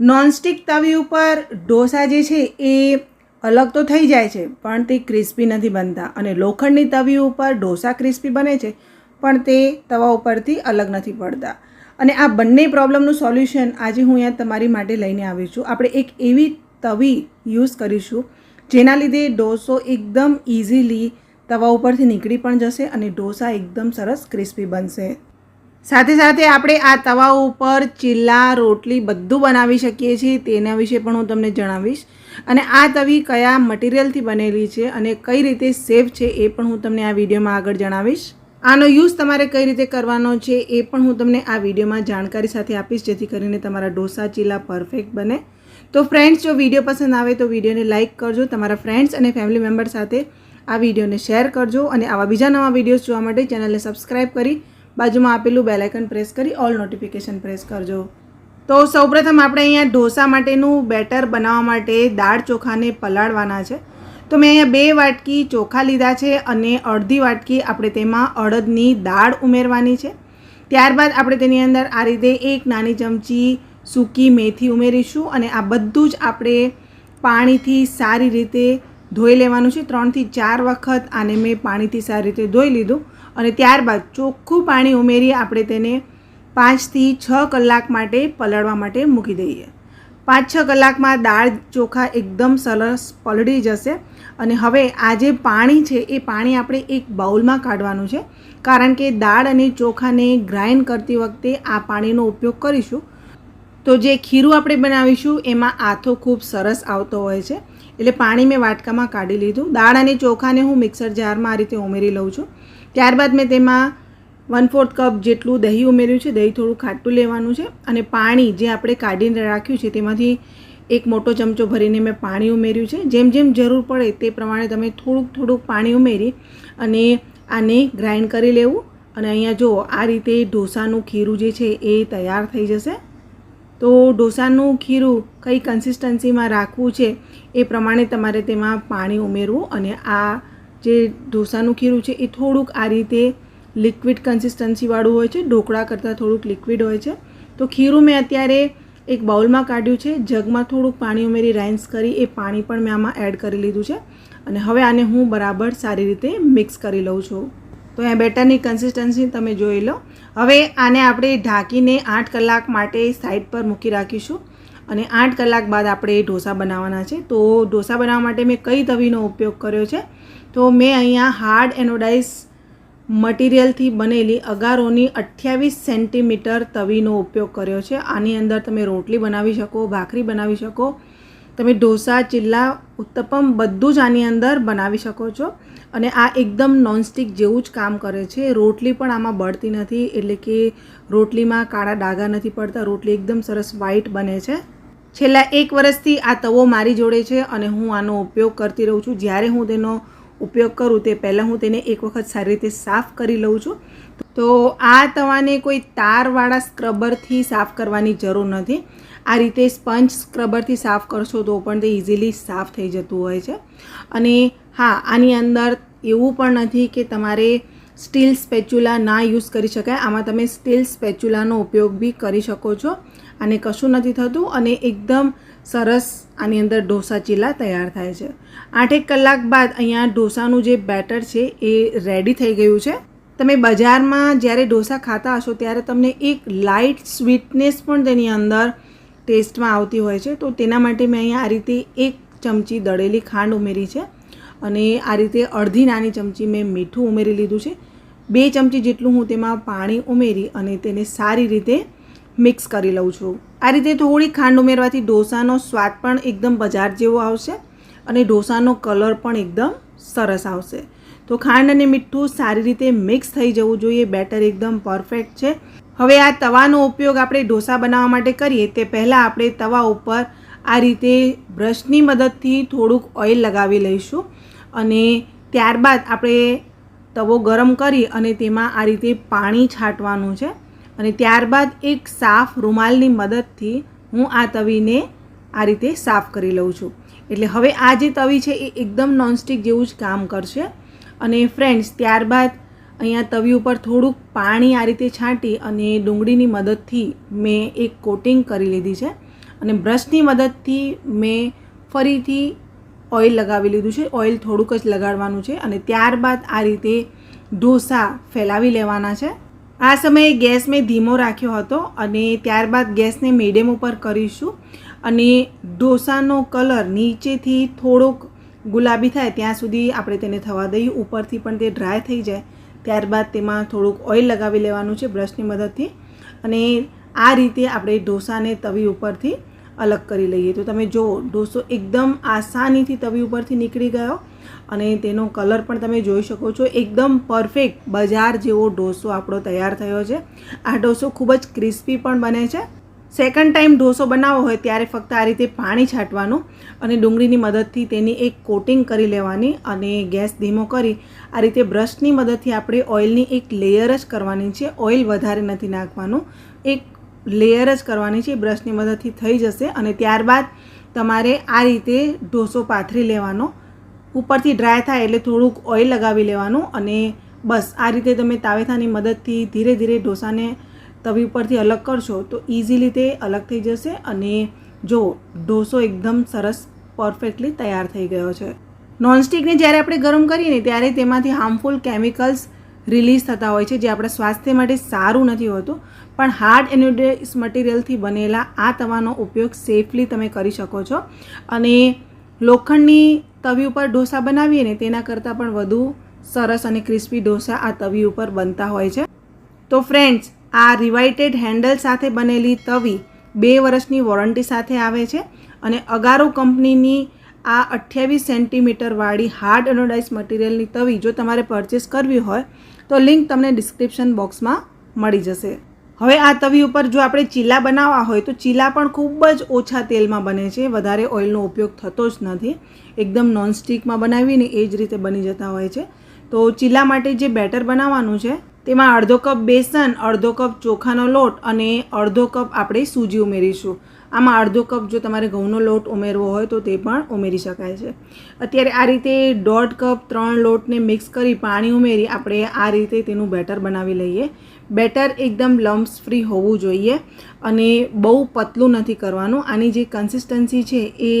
Nonstick તવી ઉપર ઢોસા જે છે એ અલગ તો થઈ જાય છે, પણ તે ક્રિસ્પી નથી બનતા. અને લોખંડની તવી ઉપર ઢોસા ક્રિસ્પી બને છે, પણ તે તવા ઉપરથી અલગ નથી પડતા. અને આ બંને પ્રોબ્લેમનું સોલ્યુશન આજે હું અહીંયા તમારી માટે લઈને આવી છું. આપણે એક એવી તવી યુઝ કરીશું, જેના લીધે ઢોસો એકદમ ઇઝીલી તવા ઉપરથી નીકળી પણ જશે અને ઢોસા એકદમ સરસ ક્રિસ્પી બનશે. સાથે સાથે આપણે આ તવા ઉપર ચીલા રોટલી બધું બનાવી શકીએ છીએ, તેના વિશે પણ હું તમને જણાવીશ. અને આ તવી કયા મટીરિયલથી બનેલી છે અને કઈ રીતે સેફ છે એ પણ હું તમને આ વિડીયોમાં આગળ જણાવીશ. આનો યુઝ તમારે કઈ રીતે કરવાનો છે એ પણ હું તમને આ વિડીયોમાં જાણકારી સાથે આપીશ, જેથી કરીને તમારા ઢોસા ચીલા પરફેક્ટ બને. તો ફ્રેન્ડ્સ જો વીડિયો પસંદ આવે તો વિડીયોને લાઇક કરજો, તમારા ફ્રેન્ડ્સ અને ફેમિલી મેમ્બર સાથે આ વિડીયોને શેર કરજો અને આવા બીજા નવા વિડીયોઝ જોવા માટે ચેનલને સબસ્ક્રાઈબ કરી બાજુમાં આપેલું બેલાઇકન પ્રેસ કરી ઓલ નોટિફિકેશન પ્રેસ કરજો. તો સૌપ્રથમ આપણે અહીંયા ઢોસા માટેનું બેટર બનાવવા માટે દાળ ચોખાને પલાળવાના છે. તો મેં અહીંયા બે વાટકી ચોખા લીધા છે અને અડધી વાટકી આપણે તેમાં અડદની દાળ ઉમેરવાની છે. ત્યારબાદ આપણે તેની અંદર આ રીતે એક નાની ચમચી સૂકી મેથી ઉમેરીશું અને આ બધું જ આપણે પાણીથી સારી રીતે ધોઈ લેવાનું છે. ત્રણથી ચાર વખત આને મેં પાણીથી સારી રીતે ધોઈ લીધું. અને ત્યારબાદ ચોખ્ખું પાણી ઉમેરી આપણે તેને પાંચથી છ કલાક માટે પલળવા માટે મૂકી દઈએ. પાંચ, છ કલાકમાં દાળ ચોખા એકદમ સરસ પલળી જશે અને હવે આ જે પાણી છે એ પાણી આપણે એક બાઉલમાં કાઢવાનું છે. કારણ કે દાળ અને ચોખાને ગ્રાઇન્ડ કરતી વખતે આ પાણીનો ઉપયોગ કરીશું. તો જે ખીરું આપણે બનાવીશું એમાં આથો ખૂબ સરસ આવતો હોય છે. એટલે પાણી મેં વાટકામાં કાઢી લીધું. દાળ અને ચોખાને હું મિક્સર જારમાં આ રીતે ઉમેરી લઉં છું. ત્યારબાદ મેં તેમાં વન ફોર્થ કપ જેટલું દહીં ઉમેર્યું છે. દહીં થોડું ખાટું લેવાનું છે અને પાણી જે આપણે કાઢીને રાખ્યું છે તેમાંથી એક મોટો ચમચો ભરીને મેં પાણી ઉમેર્યું છે. જેમ જેમ જરૂર પડે તે પ્રમાણે તમે થોડુંક થોડુંક પાણી ઉમેરી અને આને ગ્રાઇન્ડ કરી લેવું. અને અહીંયા જો આ રીતે ઢોસાનું ખીરું જે છે એ તૈયાર થઈ જશે. તો ઢોસાનું ખીરું કઈ કન્સિસ્ટન્સીમાં રાખવું છે એ પ્રમાણે તમારે તેમાં પાણી ઉમેરવું અને આ જે ઢોસાનું ખીરું છે, એ થોડુંક આ રીતે લિક્વિડ કન્સિસ્ટન્સીવાળું હોય છે, ઢોકળા કરતાં થોડુંક લિક્વિડ હોય છે. તો ખીરું મેં અત્યારે એક બાઉલમાં કાઢ્યું છે, જગમાં થોડુંક પાણી ઉમેરી રાઇન્સ કરી, એ પાણી પણ મેં આમાં એડ કરી લીધું છે. અને હવે આને હું બરાબર સારી રીતે મિક્સ કરી લઉં છું. તો એ બેટરની કન્સિસ્ટન્સી તમે જોઈ લો. હવે આને આપણે ઢાંકીને આઠ કલાક માટે સાઈડ પર મૂકી રાખીશું. અને આઠ કલાક બાદ આપણે ઢોસા બનાવવાના છે. તો ઢોસા બનાવવા માટે મેં કઈ તવીનો ઉપયોગ કર્યો છે? તો મેં અહીંયા હાર્ડ એનોડાઇઝ મટીરિયલથી બનેલી અગારોની અઠ્યાવીસ સેન્ટીમીટર તવીનો ઉપયોગ કર્યો છે. આની અંદર તમે રોટલી બનાવી શકો, ભાખરી બનાવી શકો, તમે ઢોસા, ચીલ્લા, ઉત્તપમ બધું જ આની અંદર બનાવી શકો છો. અને આ એકદમ નોનસ્ટિક જેવું જ કામ કરે છે. રોટલી પણ આમાં બળતી નથી, એટલે કે રોટલીમાં કાળા ડાઘા નથી પડતા, રોટલી એકદમ સરસ વ્હાઈટ બને છે. છેલ્લા એક વર્ષથી આ તવો મારી જોડે છે અને હું આનો ઉપયોગ કરતી રહું છું. જ્યારે હું તેનો ઉપયોગ કરું તે પહેલાં હું તેને એક વખત સારી રીતે સાફ કરી લઉં છું. તો આ તવાને કોઈ તારવાળા સ્ક્રબરથી સાફ કરવાની જરૂર નથી. આ રીતે સ્પંજ સ્ક્રબરથી સાફ કરશો તો પણ તે ઇઝીલી સાફ થઈ જતું હોય છે. અને હા, આની અંદર એવું પણ નથી કે તમારે સ્ટીલ સ્પેચ્યુલા ના યુઝ કરી શકાય. આમાં તમે સ્ટીલ સ્પેચ્યુલાનો ઉપયોગ બી કરી શકો છો અને કશું નથી થતું અને એકદમ સરસ આની અંદર ઢોસા ચીલા તૈયાર થાય છે. આઠેક કલાક બાદ અહીંયા ઢોસાનું જે બેટર છે એ રેડી થઈ ગયું છે. તમે બજારમાં જ્યારે ઢોસા ખાતા હશો ત્યારે તમને એક લાઇટ સ્વીટનેસ પણ તેની અંદર ટેસ્ટમાં આવતી હોય છે. તો તેના માટે મેં અહીંયા આ રીતે એક ચમચી દળેલી ખાંડ ઉમેરી છે અને આ રીતે અડધી નાની ચમચી મેં મીઠું ઉમેરી લીધું છે. બે ચમચી જેટલું હું તેમાં પાણી ઉમેરી અને તેને સારી રીતે મિક્સ કરી લઉં છું. આ રીતે થોડી ખાંડ ઉમેરવાથી ઢોસાનો સ્વાદ પણ એકદમ બજાર જેવો આવશે અને ઢોસાનો કલર પણ એકદમ સરસ આવશે. તો ખાંડ અને મીઠું સારી રીતે મિક્સ થઈ જવું જોઈએ, બેટર એકદમ પરફેક્ટ છે. હવે આ તવાનો ઉપયોગ આપણે ઢોસા બનાવવા માટે કરીએ, તે પહેલાં આપણે તવા ઉપર આ રીતે બ્રશની મદદથી થોડુંક ઓઇલ લગાવી લઈશું અને ત્યારબાદ આપણે તવો ગરમ કરી અને તેમાં આ રીતે પાણી છાંટવાનું છે. અને ત્યારબાદ એક સાફ રૂમાલની મદદથી હું આ તવીને આ રીતે સાફ કરી લઉં છું. એટલે હવે આ જે તવી છે એ એકદમ નોનસ્ટિક જેવું જ કામ કરશે. અને ફ્રેન્ડ્સ ત્યારબાદ અહીંયા તવી ઉપર થોડુંક પાણી આ રીતે છાંટી અને ડુંગળીની મદદથી મેં એક કોટિંગ કરી લીધી છે. અને બ્રશની મદદથી મેં ફરીથી ઓઇલ લગાવી લીધું છે. ઓઇલ થોડુંક જ લગાડવાનું છે. અને ત્યારબાદ આ રીતે ઢોસા ફેલાવી લેવાના છે. આ સમયે ગેસ મેં ધીમો રાખ્યો હતો અને ત્યારબાદ ગેસને મીડિયમ ઉપર કરીશું અને ઢોસાનો કલર નીચેથી થોડોક ગુલાબી થાય ત્યાં સુધી આપણે તેને થવા દઈએ. ઉપરથી પણ તે ડ્રાય થઈ જાય. ત્યારબાદ તેમાં થોડુંક ઓઇલ લગાવી લેવાનું છે બ્રશની મદદથી. અને આ રીતે આપણે ઢોસાને તવી ઉપરથી અલગ કરી લઈએ. તો તમે જુઓ, ઢોસો એકદમ આસાનીથી તવી ઉપરથી નીકળી ગયો. અને તેનો કલર પણ તમે જોઈ શકો છો. એકદમ પરફેક્ટ બજાર જેવો ઢોસો આપણો તૈયાર થયો છે. આ ઢોસો ખૂબ જ ક્રિસ્પી પણ બને છે. સેકન્ડ ટાઈમ ઢોસો બનાવવો હોય ત્યારે ફક્ત આ રીતે પાણી છાંટવાનું અને ડુંગળીની મદદથી તેની એક કોટિંગ કરી લેવાની અને ગેસ ધીમો કરી આ રીતે બ્રશની મદદથી આપણે ઓઇલની એક લેયર જ કરવાની છે. ઓઇલ વધારે નથી નાખવાનું. એક લેયર જ કરવાની છે. બ્રશની મદદથી થઈ જશે અને ત્યારબાદ તમારે આ રીતે ઢોસો પાથરી લેવાનો. ઉપરથી ડ્રાય થાય એટલે થોડુંક ઓઇલ લગાવી લેવાનું અને બસ, આ રીતે તમે તાવેથાની મદદથી ધીરે ધીરે ઢોસાને તવી ઉપરથી અલગ કરશો તો ઇઝીલી તે અલગ થઈ જશે અને જો ઢોસો એકદમ સરસ પરફેક્ટલી તૈયાર થઈ ગયો છે. નોનસ્ટિકને જ્યારે આપણે ગરમ કરીએ ને ત્યારે તેમાંથી હાર્મફુલ કેમિકલ્સ રિલીઝ થતા હોય છે જે આપણા સ્વાસ્થ્ય માટે સારું નથી હોતું. પણ હાર્ડ એન્યુડેસ મટીરિયલથી બનેલા આ તવાનો ઉપયોગ સેફલી તમે કરી શકો છો. અને લોખંડની તવી ઉપર ઢોસા બનાવીએ ને તેના કરતાં પણ વધુ સરસ અને ક્રિસ્પી ઢોસા આ તવી ઉપર બનતા હોય છે. તો ફ્રેન્ડ્સ આ રિવાઇટેડ હેન્ડલ સાથે બનેલી તવી બે વર્ષની વોરંટી સાથે આવે છે અને અગારો કંપનીની આ અઠ્યાવીસ સેન્ટીમીટરવાળી હાર્ડ એનોડાઇઝ મટીરિયલની તવી જો તમારે પરચેસ કરવી હોય તો લિંક તમને ડિસ્ક્રિપ્શન બોક્સમાં મળી જશે. હવે આ તવી ઉપર જો આપણે ચીલા બનાવવા હોય તો ચીલા પણ ખૂબ જ ઓછા તેલમાં બને છે. વધારે ઓઇલનો ઉપયોગ થતો જ નથી. એકદમ નોનસ્ટિકમાં બનાવીને એ જ રીતે બની જતા હોય છે. તો ચીલા માટે જે બેટર બનાવવાનું છે, તેમાં અડધો કપ બેસન, અડધો કપ ચોખાનો લોટ અને અડધો કપ આપણે સૂજી ઉમેરીશું. આમાં અડધો કપ જો તમારે ઘઉંનો લોટ ઉમેરવો હોય તો તે પણ ઉમેરી શકાય છે. અત્યારે આ રીતે દોઢ કપ, ત્રણ લોટને મિક્સ કરી પાણી ઉમેરી આપણે આ રીતે તેનું બેટર બનાવી લઈએ. બેટર એકદમ લમ્સ ફ્રી હોવું જોઈએ અને બહુ પતલું નથી કરવાનું. આની જે કન્સિસ્ટન્સી છે એ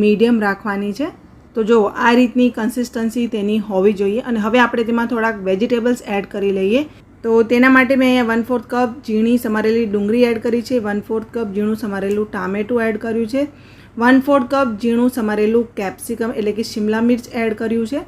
મીડિયમ રાખવાની છે. તો જો આ રીતની કન્સિસ્ટન્સી તેની હોવી જોઈએ અને હવે આપણે તેમાં થોડાક વેજીટેબલ્સ એડ કરી લઈએ. તો તેના માટે મેં અહીંયા વન ફોર્થ કપ ઝીણી સમારેલી ડુંગળી એડ કરી છે, વન ફોર્થ કપ ઝીણું સમારેલું ટામેટું એડ કર્યું છે, વન ફોર્થ કપ ઝીણું સમારેલું કેપ્સિકમ એટલે કે શિમલા મિર્ચ એડ કર્યું છે.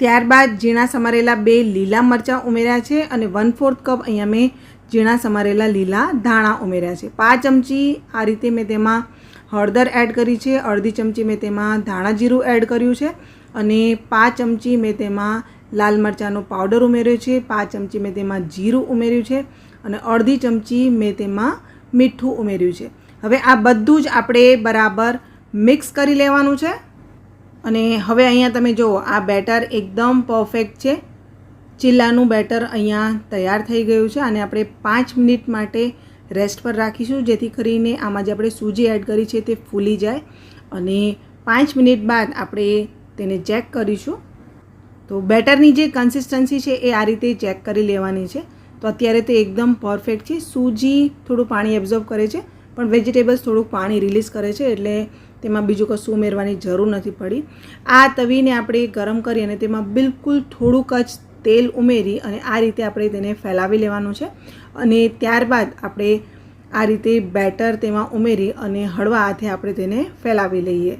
ત્યારબાદ ઝીણા સમારેલા બે લીલા મરચાં ઉમેર્યા છે અને વન ફોર્થ કપ અહીંયા મેં ઝીણા સમારેલા લીલા ધાણા ઉમેર્યા છે. પાંચ ચમચી આ રીતે મેં તેમાં હળદર એડ કરી છે, અડધી ચમચી મેં તેમાં ધાણા જીરું એડ કર્યું છે અને પાંચ ચમચી મેં તેમાં લાલ મરચાંનો પાવડર ઉમેર્યો છે, પાંચ ચમચી મેં તેમાં જીરું ઉમેર્યું છે અને અડધી ચમચી મેં તેમાં મીઠું ઉમેર્યું છે. હવે આ બધું જ આપણે બરાબર મિક્સ કરી લેવાનું છે અને હવે અહીંયા તમે જુઓ, આ બેટર એકદમ પરફેક્ટ છે. ચીલાનું બેટર અહીંયા તૈયાર થઈ ગયું છે અને આપણે પાંચ મિનિટ માટે રેસ્ટ પર રાખીશું, જેથી કરીને આમાં જે આપણે સૂજી એડ કરી છે તે ફૂલી જાય અને પાંચ મિનિટ બાદ આપણે તેને ચેક કરીશું. તો બેટરની જે કન્સિસ્ટન્સી છે એ આ રીતે ચેક કરી લેવાની છે. તો અત્યારે તે એકદમ પરફેક્ટ છે. સૂજી થોડું પાણી એબ્ઝોર્બ કરે છે, પણ વેજીટેબલ્સ થોડુંક પાણી રિલીઝ કરે છે, એટલે તેમાં બીજું કશું ઉમેરવાની જરૂર નથી પડી. આ તવીને આપણે ગરમ કરી અને તેમાં બિલકુલ થોડુંક જ તેલ ઉમેરી અને આ રીતે આપણે તેને ફેલાવી લેવાનું છે. અને ત્યારબાદ આપણે આ રીતે બેટર તેમાં ઉમેરી અને હળવા હાથે આપણે તેને ફેલાવી લઈએ.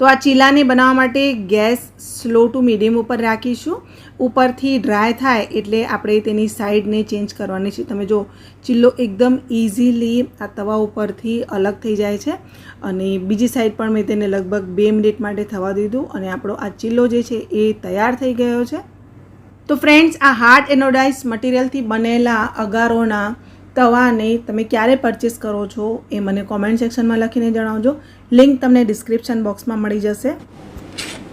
તો આ ચીલાને બનાવવા માટે ગેસ સ્લો ટુ મીડિયમ ઉપર રાખીશું. ઉપરથી ડ્રાય થાય એટલે આપણે તેની સાઈડને ચેન્જ કરવાની છે. તમે જો, ચીલો એકદમ ઇઝીલી આ તવા ઉપરથી અલગ થઈ જાય છે. અને બીજી સાઈડ પણ મેં તેને લગભગ બે મિનિટ માટે થવા દીધું અને આપણો આ ચીલો જે છે એ તૈયાર થઈ ગયો છે. તો ફ્રેન્ડ્સ, આ હાર્ડ એનોડાઇઝ મટીરિયલથી બનેલા અગારોના તવાને તમે ક્યારે પરચેસ કરો છો એ મને કોમેન્ટ સેક્શનમાં લખીને જણાવજો. લિંક તમને ડિસ્ક્રિપ્શન બોક્સમાં મળી જશે.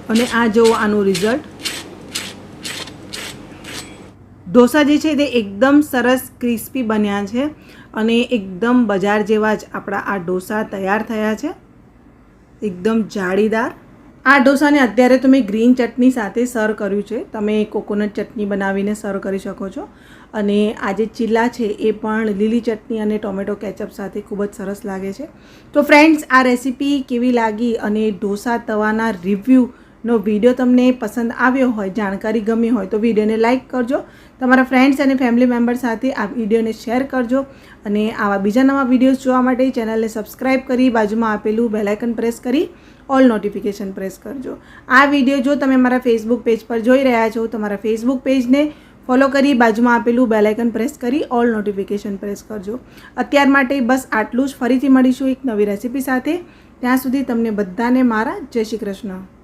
અને આ જુઓ આનું રિઝલ્ટ ઢોસા જે છે તે એકદમ સરસ ક્રિસ્પી બન્યા છે અને એકદમ બજાર જેવા જ આપણા આ ઢોસા તૈયાર થયા છે. એકદમ જાળીદાર. આ ઢોસાને અત્યારે તો મેં ગ્રીન ચટણી સાથે સર્વ કર્યું છે. તમે કોકોનટ ચટણી બનાવીને સર્વ કરી શકો છો. અને આ જે ચીલા છે એ પણ લીલી ચટણી અને ટોમેટો કેચઅપ સાથે ખૂબ જ સરસ લાગે છે. તો ફ્રેન્ડ્સ, આ રેસીપી કેવી લાગી અને ઢોસા તવાના રિવ્યૂનો વીડિયો તમને પસંદ આવ્યો હોય, જાણકારી ગમી હોય તો વિડીયોને લાઇક કરજો. તમારા ફ્રેન્ડ્સ અને ફેમિલી મેમ્બર સાથે આ વિડીયોને શેર કરજો અને આવા બીજા નવા વિડીયોઝ જોવા માટે ચેનલને સબસ્ક્રાઈબ કરી બાજુમાં આપેલું બેલાઇકન પ્રેસ કરી ઓલ નોટિફિકેશન પ્રેસ કરજો. આ વીડિયો જો તમે મારા ફેસબુક પેજ પર જોઈ રહ્યા છો તો મારા ફેસબુક પેજને ફોલો કરી, બાજુમાં આપેલું બેલાઇકન પ્રેસ કરી ઓલ નોટિફિકેશન પ્રેસ કરજો. અત્યાર માટે બસ આટલું જ. ફરીથી મળીશું એક નવી રેસીપી સાથે. ત્યાં સુધી તમને બધાને મારા જય શ્રી કૃષ્ણ.